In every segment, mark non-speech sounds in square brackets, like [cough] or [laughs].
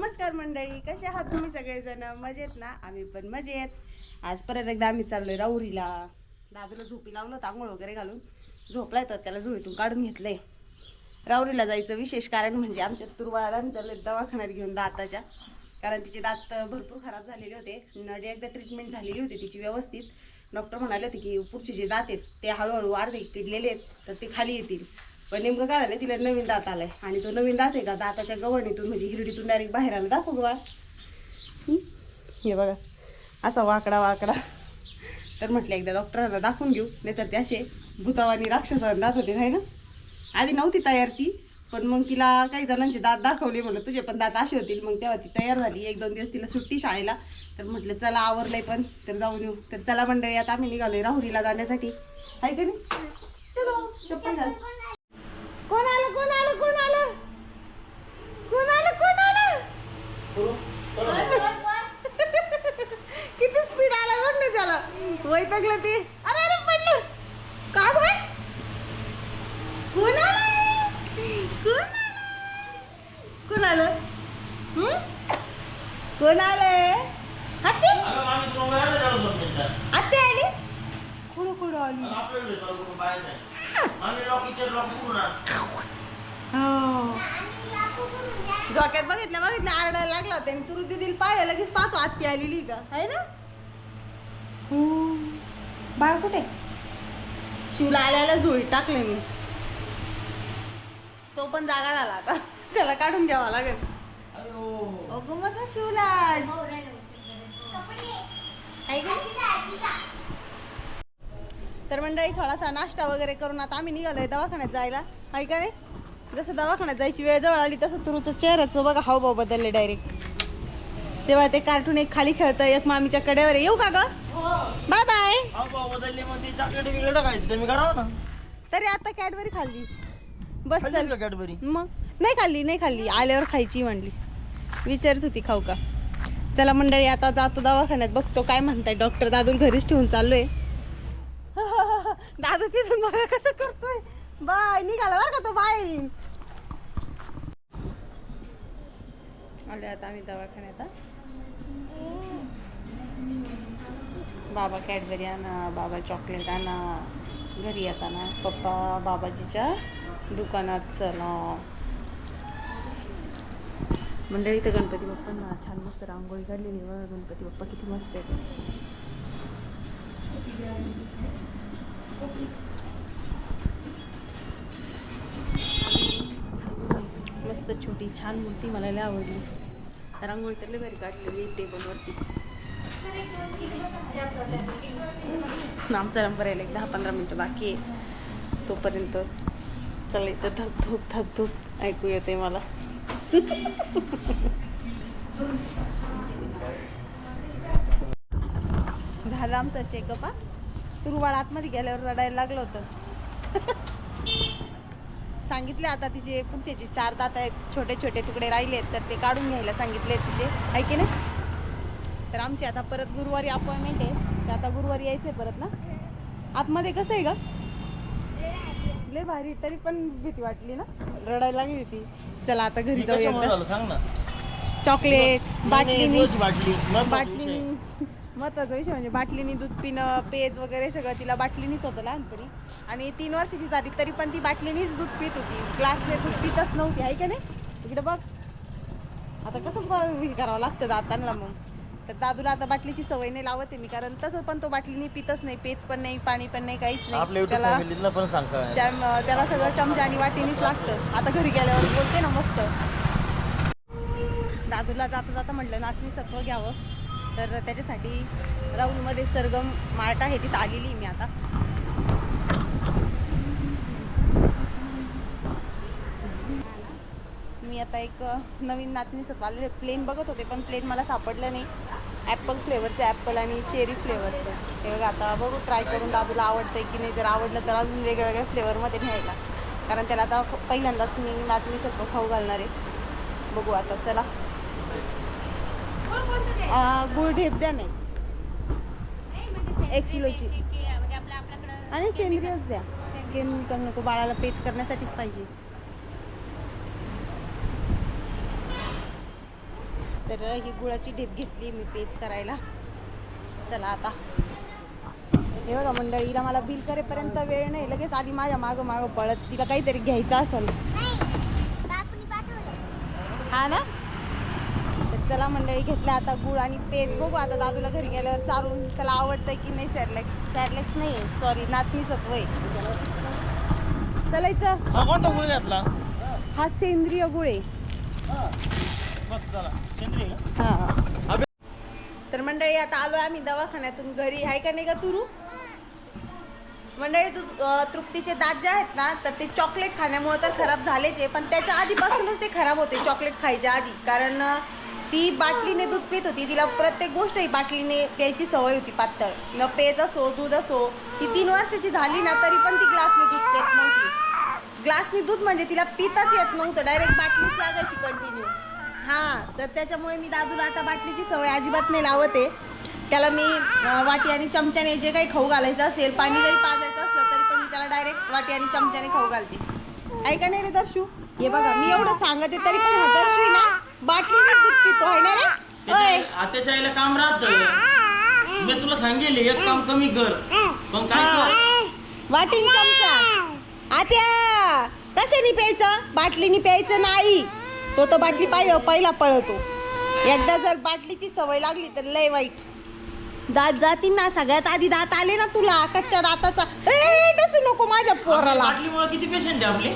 नमस्कार मंडळी कसे आहात तुम्ही सगळेजण? मजेत ना? आम्ही पण मजेत. आज परत एकदा आम्ही चाललोय राऊरीला. दादूला झोपी लावलं तांगूळ आंघोळ वगैरे घालून. झोपलाय तर त्याला झोळीतून काढून घेतलंय. राऊरीला जायचं विशेष कारण म्हणजे आमच्या तुरवाळाला आम्ही दवाखान्यात घेऊन दाताच्या. कारण तिचे दात भरपूर खराब झालेले होते. नडी एकदा ट्रीटमेंट झालेली होती तिची व्यवस्थित. डॉक्टर म्हणाले होते की पुढचे जे दात आहेत ते हळूहळू अर्धे किडलेले आहेत तर ते खाली येतील. पण नेमकं काय झालं तिला नवीन दात आलाय. आणि तो नवीन दात आहे का? दाताच्या गवणीतून म्हणजे हिरडीतून डायरेक्ट बाहेर आला. दाखव गं हे बघा. असा वाकडा वाकडा. तर म्हटलं एकदा डॉक्टरांना दाखवून घेऊ. नाहीतर ते असे भूतावानी राक्षस दात होते नाही ना? आधी नव्हती तयार ती पण मग तिला काही जणांचे दात दाखवले म्हणलं तुझे पण दात असे होतील. मग तेव्हा ती तयार झाली. एक दोन दिवस तिला सुट्टी शाळेला. तर म्हटलं चला आवरलंय पण. तर जाऊन येऊ. तर चला मंडळी आता आम्ही निघालोय राहुरीला जाण्यासाठी. आहे का नाही? चलो चप्पल घाल कोण आलं कोण आलं कोण आलं कोण आलं कोण आलं किती स्पीड आला बघ ना त्याला. वैतागलं ते. अरे अरे पडलं. का गं बाई? कोण आलं कोण आलं कोण आलं हं? कोण आलंय हत्ती आली? कुठं कुठं आली बाहेर आण. जॉकेट बघितलं बघितलं आरडायला लागला होता. आणि तुरु दिदीला पाहिलं लगेच पाहतो आत्ती आलेली का? आहे ना? बाळ कुठे? शिवला आल्याला झोळी टाकले मी. तो पण जागा झाला आता. त्याला काढून घ्यावा लागेल. अगो मग शिवला. तर मंडळी थोडासा नाश्ता वगैरे करून आता आम्ही निघालोय दवाखान्यात जायला. आहे का नाही जसं दवाखान्यात जायची वेळ जवळ आली तसं तुरूचं चेहऱ्याचं बघा हावभाव बदलले डायरेक्ट तेव्हा ते कार्टून एक खाली खेळतं एक मामीच्या कडेवर आहे. येऊ का ग? बाय बाय तरी आता कॅडबरी खाल्ली. बस चल. कॅडबरी मग? नाही खाल्ली नाही खाल्ली. आल्यावर खायची म्हणली. विचारत होती खाऊ का? चला मंडळी आता जातो दवाखान्यात. बघतो काय म्हणताय. डॉक्टर दादू घरीच ठेवून चाललोय. दादा तिथून बघा कसं करतोय. बाय निघाला बरं का तो बाहेर आले आता आम्ही दवाखान्यात बाबा कॅडबरी आणा बाबा चॉकलेट आणा घरी येताना पप्पा बाबाजीच्या दुकानात चला. मंडळी तर गणपती बाप्पांना छान मस्त रांगोळी काढलेली बघा गणपती बाप्पा किती मस्त आहे मस्त छोटी छान मूर्ती मला लय आवडली रांगोळी तर लय भारी काढलेली टेबलवरती. आमचा नंबर यायला एक दहा पंधरा मिनटं बाकी आहे. तोपर्यंत चला इथं धक धूप धक धूप ऐकू येते मला. झालं आमचा चेकअप हा? तुरुवाळ आतमध्ये गेल्यावर रडायला लागलं होतं. सांगितले आता तिचे पुढचे चार दात आहेत छोटे छोटे तुकडे राहिले आहेत तर ते काढून घ्यायला सांगितले तिचे. आहे की नाही? तर आमची आता परत गुरुवारी अपॉइंटमेंट आहे. तर आता गुरुवारी यायचं आहे परत ना? आतमध्ये कसं आहे का लय भारी तरी पण भीती वाटली ना? रडायला लागली ती चला आता घरी ती जाऊ कशामुळे एकदा. झालं? सांग ना. चॉकलेट बाटलीनी रोज बाटली. महत्त्वाचा विषय. म्हणजे बाटलीनी दूध पिणं पेज वगैरे सगळं तिला बाटलीनीच होतं लहानपणी. आणि तीन वर्षाची झाली तरी पण ती बाटलीनीच दूध पित होती. ग्लासने दूध पितच नव्हती आहे का नाही? इकडे बघ. आता कसं हे करावं लागतं दातांना मग. तर दादूला आता बाटलीची सवय नाही लावते मी कारण तसं पण तो बाटलीनी पितच नाही पेज पण नाही पाणी पण नाही काहीच नाही. त्याला त्याला सगळं चमचा आणि वाटीनीच लागतं. आता घरी गेल्यावर बोलते ना मस्त. दादूला जाता जाता म्हटलं नाचणी सत्व घ्यावं. तर त्याच्यासाठी राऊलमध्ये सरगम मार्ट आहे तिथं आलेली मी आता. मी आता एक नवीन नाचणी सत्व आलेले प्लेन बघत होते पण प्लेन मला सापडलं नाही. ॲपल फ्लेवरचं ॲपल आणि चेरी फ्लेवरचं हे बघा आता बघू ट्राय करून दादूला आवडतंय की नाही. जर आवडलं तर अजून वेगवेगळ्या फ्लेवरमध्ये न्यायला. कारण त्याला आता पहिल्यांदाच मी नाचणी सत्व खाऊ घालणार आहे. बघू आता चला. गुळ ढेप द्या नाही. एक किलोची. आणि सेंद्रियच द्या. केमिकल नको बाळाला पेच करण्यासाठीच पाहिजे. तर ही गुळाची ढेप घेतली मी पेज करायला. चला आता. हे बघा मंडळीला मला बिल करेपर्यंत वेळ नाही. लगेच आधी माझ्या मागं मागं पळत. तिला काहीतरी घ्यायचं असेल. हा ना? चला मंडळी घेतल्या आता गुळ आणि पेज बघू आता दादूला घरी गेल्यावर चालून त्याला आवडतंय की नाही सॅरलॅक्स सॅरलॅक्स नाही सॉरी नाचणी सत्व आहे. चलायचं हा कोणता गुळ घातला? हा सेंद्रिय गुळ आहे? हा. तर मंडळी आता आलो आम्ही दवाखान्यातून घरी. आहे का नाही का तुरू? मंडळी तृप्तीचे दात जे आहेत ना तर ते चॉकलेट खाण्यामुळे तर खराब झालेच आहे. पण त्याच्या आधीपासूनच ते खराब होते चॉकलेट खायच्या आधी. कारण ती बाटलीने दूध पित होती. तिला प्रत्येक गोष्ट ही बाटलीने प्यायची सवय होती पातळ. न पेज असो दूध असो ती तीन वर्षाची झाली ना तरी पण ती ग्लासने दूध पित नव्हती. ग्लासने दूध म्हणजे तिला पिताच येत नव्हतं डायरेक्ट बाटलीच लागायची कंटिन्यू हा तर त्याच्यामुळे मी दादूला आता बाटलीची सवय अजिबात नाही लावते. त्याला मी वाटी आणि चमच्याने जे काही खाऊ घालायचं असेल पाणी जरी पाजायचं असलं तरी पण मी त्याला डायरेक्ट वाटी आणि चमच्याने खाऊ घालते. ऐका नाही रे दर्शू? हे बघा मी एवढं सांगते तरी पण दर्शू ना बाटलीने दूध पितो आहे ना रे? ओय. त्याच्या आत्याच्या आईला काम राहत मी तुला सांगेल एक काम कमी कर. पण काय कर? वाटीन चमचा. आत्या कशाने प्यायचं? बाटलीने प्यायचं नाही. तो तर बाटली पाहिजे पहिला पळतो. एकदा जर बाटलीची सवय लागली तर लय वाईट. दात जातील ना सगळ्यात आधी दात आले ना तुला कच्च्या दाताचा. ए डसू नको माझ्या पोराला. बाटलीमुळे किती पेशंट आहे आपले?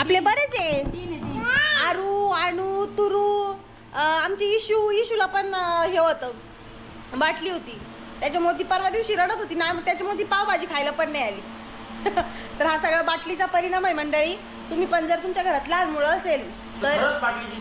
आपले बरेच आहे. आरू आणू तुरू आमची इशू इशूला पण हे होतं. बाटली होती. त्याच्यामुळे ती परवा दिवशी रडत होती. ना त्याच्यामुळे ती पावभाजी खायला पण नाही आली. [laughs] तर हा सगळा बाटलीचा परिणाम आहे मंडळी. तुम्ही पण जर तुमच्या घरात लहान मुलं असेल तर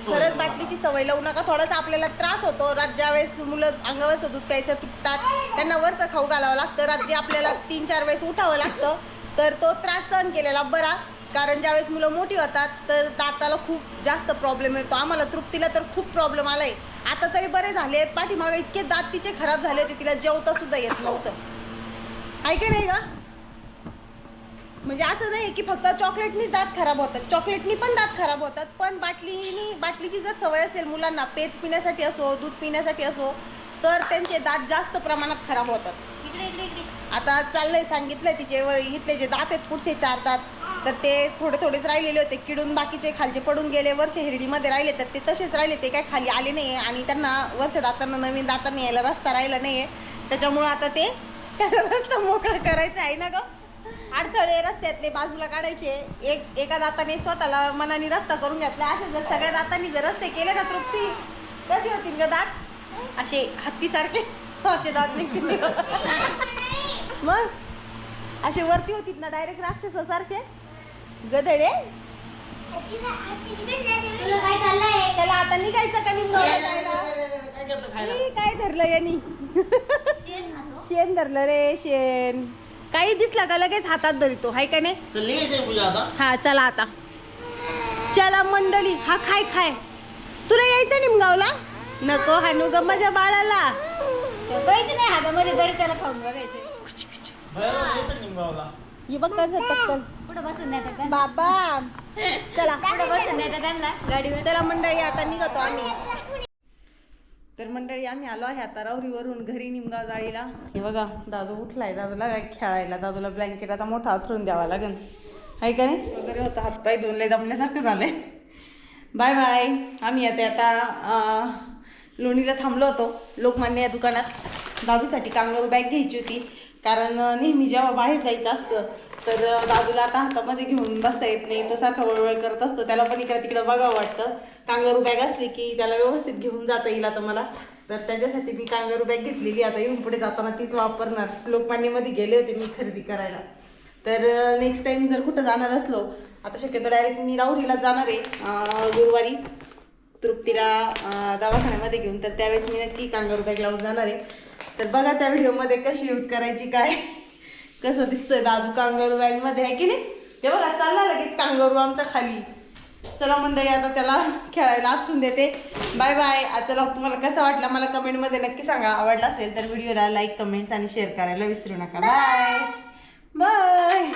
खरंच बाटलीची सवय लावू नका. थोडासा आपल्याला त्रास होतो. रात ज्यावेळेस मुलं अंगावरचं दूध प्यायचं तुटतात त्यांना वरचं खाऊ घालावं लागतं. रात्री आपल्याला तीन चार वेळेस उठावं लागतं. तर तो त्रास सहन केलेला बरा. कारण ज्यावेळेस मुलं मोठी होतात तर दाताला खूप जास्त प्रॉब्लेम येतो. आम्हाला तृप्तीला तर खूप प्रॉब्लेम आलाय. आता तरी बरे झाले पाठीमागे इतके दात तिचे खराब झाले होते तिला जेवता सुद्धा येत नव्हतं. ऐका नाही का म्हणजे असं नाही की फक्त चॉकलेटनीच दात खराब होतात. चॉकलेटनी पण दात खराब होतात पण बाटलीनी बाटलीची जर सवय असेल मुलांना पेज पिण्यासाठी असो दूध पिण्यासाठी असो तर त्यांचे दात जास्त प्रमाणात खराब होतात. आता चाललंय सांगितलंय तिचे इथले जे दात आहेत पुढचे चार दात. तर ते थोडे थोडेच राहिलेले होते. किडून बाकीचे खालचे पडून गेले वरचे हिरडीमध्ये राहिले तर ते तसेच राहिले. ते काय खाली आले नाही आणि त्यांना वरच्या दातांना नवीन दातांना यायला रस्ता राहिला नाही आहे त्याच्यामुळं आता ते त्याला रस्ता मोकळा करायचा आहे ना ग? अडथळे रस्त्यातले बाजूला काढायचे. एक एका दाताने स्वतःला मनाने रस्ता करून घेतला. असे जर सगळ्या दातांनी जर रस्ते केले ना तृप्ती. कशी होती ग दात? असे हत्तीसारखे. असे दात निघतील मग? असे वरती होती ना डायरेक्ट राक्षसासारखे? गधडे त्याला आता निघायचं का निघायला काय करतं खायला. ई, काय धरलं यांनी? शेण धरलं रे शेण. काही दिसलं का लगेच हातात धरितो हाय का नाही? चल निघायचंय पूजा आता. हा चला आता. चला मंडळी हा खाय खाय. तुला यायचं निमगावला? नको हानू ग माझ्या बाळाला. नाही हातामध्ये खाऊन बघायचं. बघ पुढं बसून नाही तर बाबा चला. पुढं बसून नाही तर त्यांना गाडीवर. चला मंडळी आता निघतो आम्ही. तर मंडळी आम्ही आलो आहे आता राहुरीवरून घरी निमगाव जाळीला. हे बघा दादू उठलाय दादूला काय खेळायला. दादूला ब्लँकेट आता मोठा हातरून द्यावा लागेल. आहे का नाही? वगैरे होता हातपाय धुवले दमण्यासारखं झालंय. Bye bye. आम्ही आता आता अं, लोणीला थांबलो होतो लोकमान्य या दुकानात. दादूसाठी कांगारू बॅग घ्यायची होती. कारण नेहमी जेव्हा बाहेर जायचं असतं तर दादूला आता हातामध्ये घेऊन बसता येत नाही. तो सारखा वळवळ करत असतो. त्याला पण इकडं तिकडं बघावं वाटतं. कांगारू बॅग असली की त्याला व्यवस्थित घेऊन जाता येईल आता मला. तर त्याच्यासाठी मी कांगारू बॅग घेतलेली आता येऊन पुढे जाताना तीच वापरणार. लोकमान्यमध्ये गेले होते मी खरेदी करायला. तर नेक्स्ट टाईम जर कुठं जाणार असलो आता शक्यतो डायरेक्ट मी राहुरीला जाणार आहे गुरुवारी. तृप्तीला दवाखान्यामध्ये घेऊन. तर त्यावेळेस मी नक्की कांगारू बॅग लावून जाणार आहे. तर बघा त्या व्हिडिओमध्ये कशी यूज करायची काय. कसं दिसतंय दादू कांगारू बॅगमध्ये आहे की नाही? ते बघा चालला लगेच कांगारू आमचा खाली. चला मंडळी आता त्याला खेळायला आठवून देते. बाय बाय आता चला तुम्हाला कसं वाटलं मला कमेंटमध्ये नक्की सांगा. आवडला असेल तर व्हिडिओला लाईक कमेंट्स आणि शेअर करायला विसरू नका. Bye bye